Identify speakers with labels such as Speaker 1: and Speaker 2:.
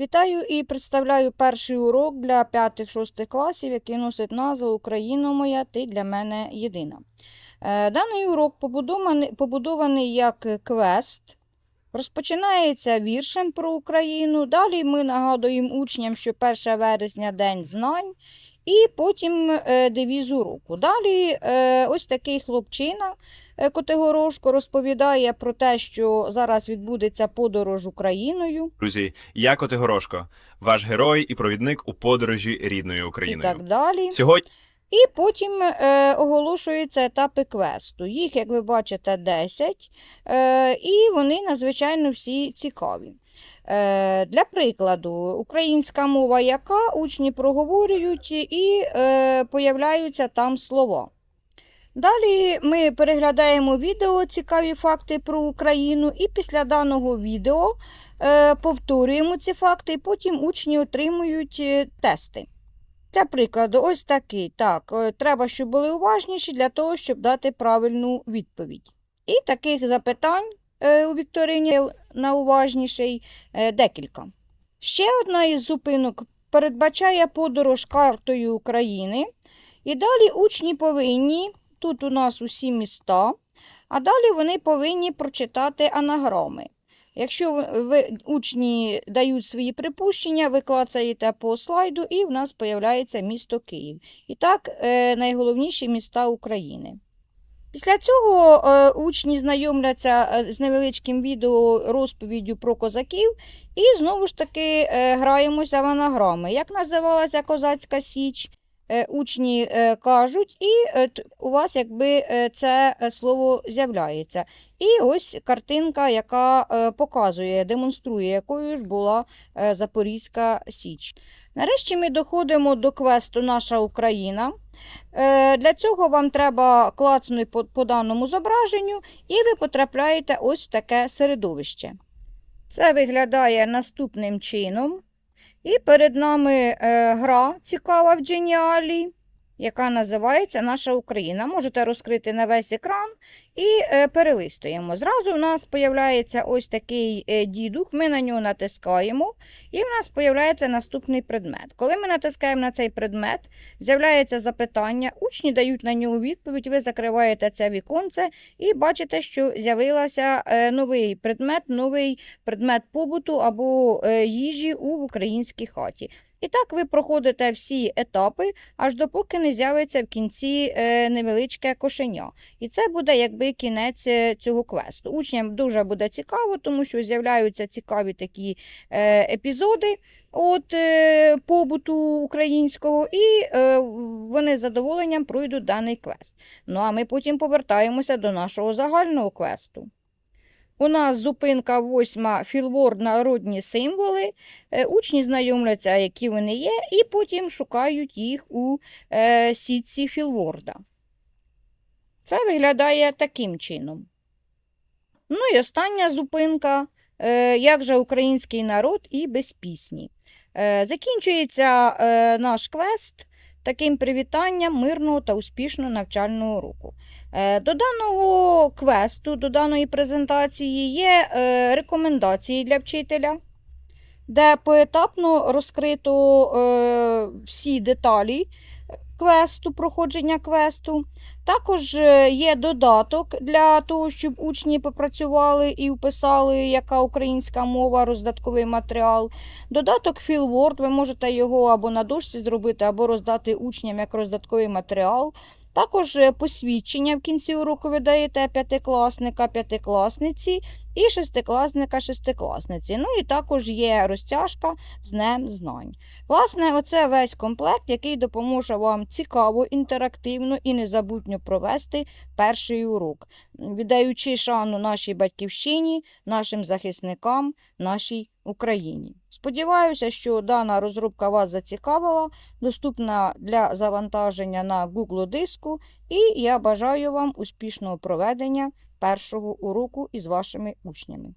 Speaker 1: Вітаю і представляю перший урок для 5-6 класів, який носить назву Україна моя, ти для мене єдина. Е, Даний урок побудований, побудований як квест. Розпочинається віршем про Україну. Далі ми нагадуємо учням, що 1 вересня День знань, і потім е, девіз уроку. Далі е, ось такий хлопчина е, Котигорошко розповідає про те, що зараз відбудеться подорож Україною.
Speaker 2: Друзі, я Котигорошко, ваш герой і провідник у подорожі рідною
Speaker 1: і так далі.
Speaker 2: Сьогодні
Speaker 1: І потім е, оголошуються етапи квесту. Їх, як ви бачите, 10, е, і вони надзвичайно всі цікаві. Е, для прикладу, українська мова, яка учні проговорюють і е, появляються там слова. Далі ми переглядаємо відео цікаві факти про Україну, і після даного відео е, повторюємо ці факти, і потім учні отримують е, тести. Для прикладу, ось такий. Так, е, треба, щоб були уважніші для того, щоб дати правильну відповідь. І таких запитань у Вікторині на уважніший е, декілька. Ще одна із зупинок передбачає подорож картою України. І далі учні повинні, тут у нас усі міста, а далі вони повинні прочитати анаграми. Якщо ви, учні дають свої припущення, ви клацаєте по слайду, і в нас з'являється місто Київ. І так, е, найголовніші міста України. Після цього е, учні знайомляться е, з невеличким відео розповіддю про козаків, і знову ж таки е, граємося в анаграми. Як називалася Козацька Січ? Учні кажуть, і у вас якби це слово з'являється. І ось картинка, яка показує, демонструє, якою ж була Запорізька Січ. Нарешті ми доходимо до квесту Наша Україна. Е, Для цього вам треба клацнути по, даному зображенню, і ви потрапляєте ось в таке середовище. Це виглядає наступним чином. І перед нами е, гра цікава в Дженіалі, яка називається Наша Україна. Можете розкрити на весь екран і е, перелистуємо. Зразу в нас з'являється ось такий е, дідух, ми на нього натискаємо, і в нас з'являється наступний предмет. Коли ми натискаємо на цей предмет, з'являється запитання, учні дають на нього відповідь, ви закриваєте це віконце і бачите, що з'явився е, новий предмет, новий предмет побуту або їжі у українській хаті. І так ви проходите всі етапи, аж допоки не з'явиться в кінці е, невеличке кошеня. І це буде якби кінець е, цього квесту. Учням дуже буде цікаво, тому що з'являються цікаві такі е, епізоди от, побуту українського, і вони з задоволенням пройдуть даний квест. Ну а ми потім повертаємося до нашого загального квесту. У нас зупинка восьма філворд народні символи. Е, Учні знайомляться, які вони є, і потім шукають їх у е, сітці філворда. Це виглядає таким чином. Ну і остання зупинка е, як же український народ і без пісні. Закінчується наш квест таким привітанням мирного та успішного навчального року. Е, До даного квесту, до даної презентації є е, рекомендації для вчителя, де поетапно розкрито е, всі деталі квесту, проходження квесту. Також є додаток для того, щоб учні попрацювали і вписали, яка українська мова, роздатковий матеріал. Додаток Fieldword, ви можете його або на дошці зробити, або роздати учням як роздатковий матеріал. Також е, посвідчення в кінці уроку ви даєте п'ятикласника, п'ятикласниці і шестикласника, шестикласниці. Ну і також є розтяжка з Днем знань. Власне, оце весь комплект, який допоможе вам цікаво, інтерактивно і незабутньо провести перший урок, віддаючи шану нашій батьківщині, нашим захисникам, нашій Україні. Сподіваюся, що дана розробка вас зацікавила, доступна для завантаження на Google диску, і я бажаю вам успішного проведення першого уроку із вашими учнями.